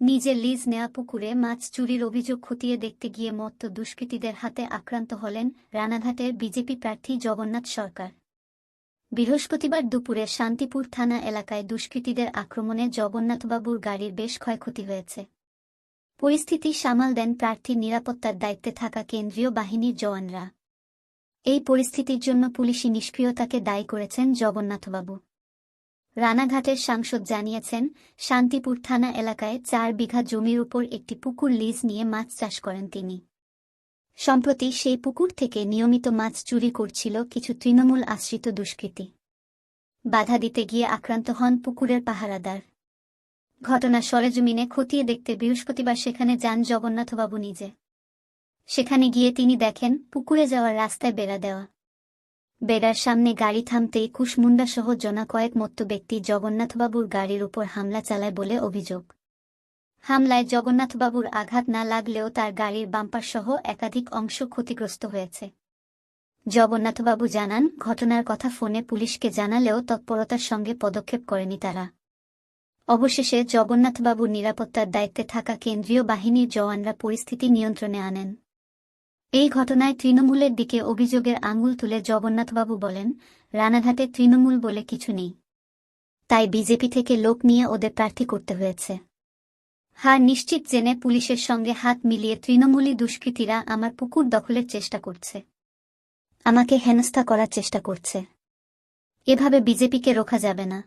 নিজের লিজ নেয়া পুকুরে মাছ চুরির অভিযোগ খতিয়ে দেখতে গিয়ে মত্ত দুষ্কৃতীদের হাতে আক্রান্ত হলেন রানাঘাটের বিজেপি প্রার্থী জগন্নাথ সরকার। বৃহস্পতিবার দুপুরে শান্তিপুর থানা এলাকায় দুষ্কৃতীদের আক্রমণে জগন্নাথবাবুর গাড়ির বেশ ক্ষয়ক্ষতি হয়েছে। পরিস্থিতি সামাল দেন প্রার্থীর নিরাপত্তার দায়িত্বে থাকা কেন্দ্রীয় বাহিনীর জওয়ানরা। এই পরিস্থিতির জন্য পুলিশি নিষ্ক্রিয়তাকে দায়ী করেছেন জগন্নাথবাবু। রানাঘাটের সাংসদ জানিয়েছেন, শান্তিপুর থানা এলাকায় চার বিঘা জমির উপর একটি পুকুর লিজ নিয়ে মাছ চাষ করেন তিনি। সম্প্রতি সেই পুকুর থেকে নিয়মিত মাছ চুরি করছিল কিছু তৃণমূল আশ্রিত দুষ্কৃতী। বাধা দিতে গিয়ে আক্রান্ত হন পুকুরের পাহারাদার। ঘটনা সরেজমিনে খতিয়ে দেখতে বৃহস্পতিবার সেখানে যান জগন্নাথবাবু নিজে। সেখানে গিয়ে তিনি দেখেন, পুকুরে যাওয়ার রাস্তায় বেড়া দেওয়া। বেড়ার সামনে গাড়ি থামতেই কুশমুন্ডাসহ জনা কয়েক মত্ত ব্যক্তি জগন্নাথবাবুর গাড়ির উপর হামলা চালায় বলে অভিযোগ। হামলায় জগন্নাথবাবুর আঘাত না লাগলেও তার গাড়ির বাম্পারসহ একাধিক অংশ ক্ষতিগ্রস্ত হয়েছে। জগন্নাথবাবু জানান, ঘটনার কথা ফোনে পুলিশকে জানালেও তৎপরতার সঙ্গে পদক্ষেপ করেনি তারা। অবশেষে জগন্নাথবাবুর নিরাপত্তার দায়িত্বে থাকা কেন্দ্রীয় বাহিনীর জওয়ানরা পরিস্থিতি নিয়ন্ত্রণে আনেন। এই ঘটনায় তৃণমূলের দিকে অভিযোগের আঙুল তুলে জগন্নাথবাবু বলেন, রানাঘাটে তৃণমূল বলে কিছু নেই। তাই বিজেপি থেকে লোক নিয়ে ওদের প্রার্থী করতে হয়েছে। হার নিশ্চিত জেনে পুলিশের সঙ্গে হাত মিলিয়ে তৃণমূলী দুষ্কৃতীরা আমার পুকুর দখলের চেষ্টা করছে। আমাকে হেনস্থা করার চেষ্টা করছে। এভাবে বিজেপিকে রোখা যাবে না।